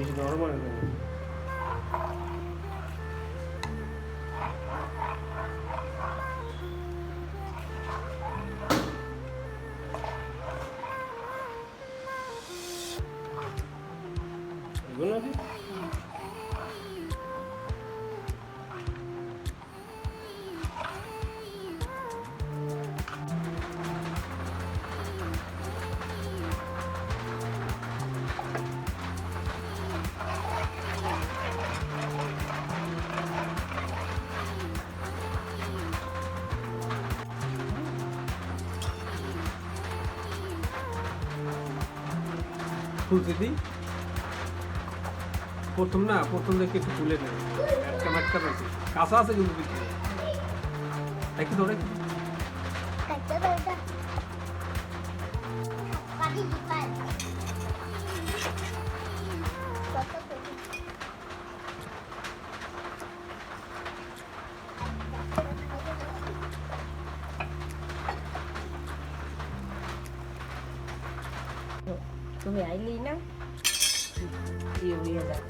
Birinci doğru? খুলতে দিই প্রথম না, প্রথম দেখে একটু তুলে নেই একটা আছে কাঁচা আছে কিন্তু একটু ধরে Kacau dah তুমি আইলি না। ইয়ে হয়ে যাবে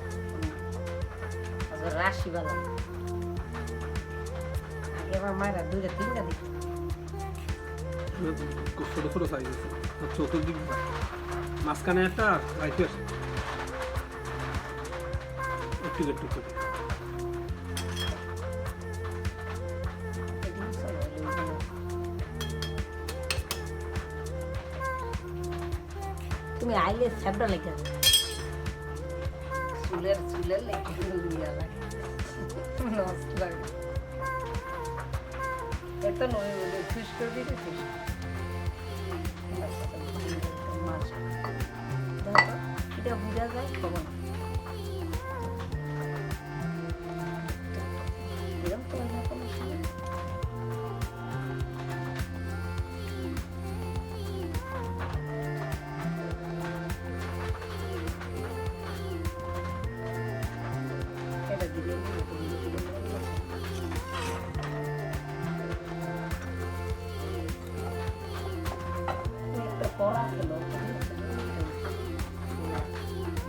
রাশি বালা। আগে আমার দুইটা তিনটা ছোট ছোট সাইজ আছে। মাঝখানে একটা একটু একটু তুমি আইলে ছ্যাবড়া লেগে চুলের চুলের লেগে। এত নয় খুশ করবি খুশ।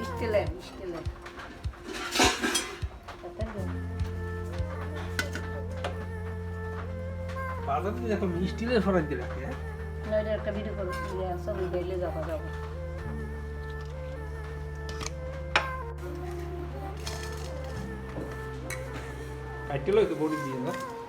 স্টিলের স্টিলের বাজার থেকে এখন স্টিলের ফরাই দিয়ে রাখে হ্যাঁ? নইলে একটা ভিডিও করো ইয়ে ছবি গেলে যাবা যাবো മറ്റുള്ള ഇതുപോലും ചെയ്യുന്നത്.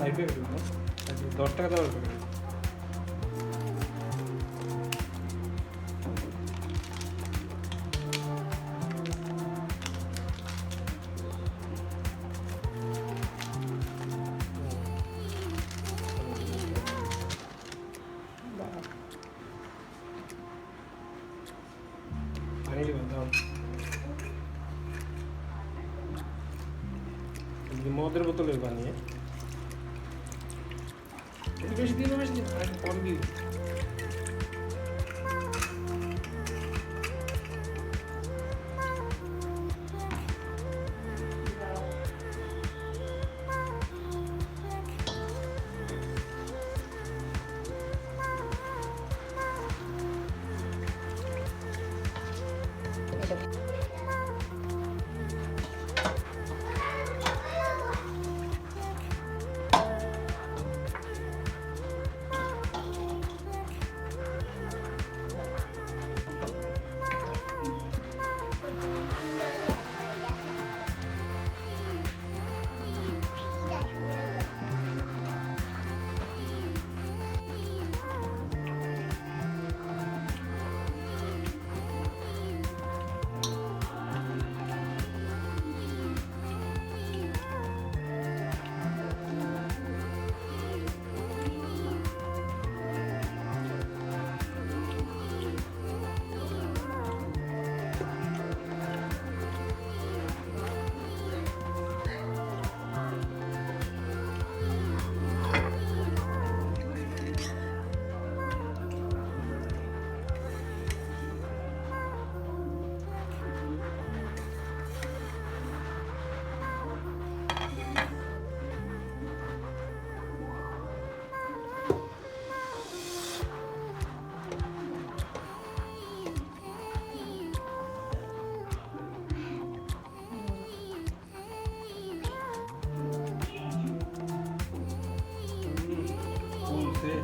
সাইড প্যাকেট দশ টাকা দেওয়ার প্যাকেট মদের বোতলের বানিয়ে। Investindo, investindo, mas com miúdos. 对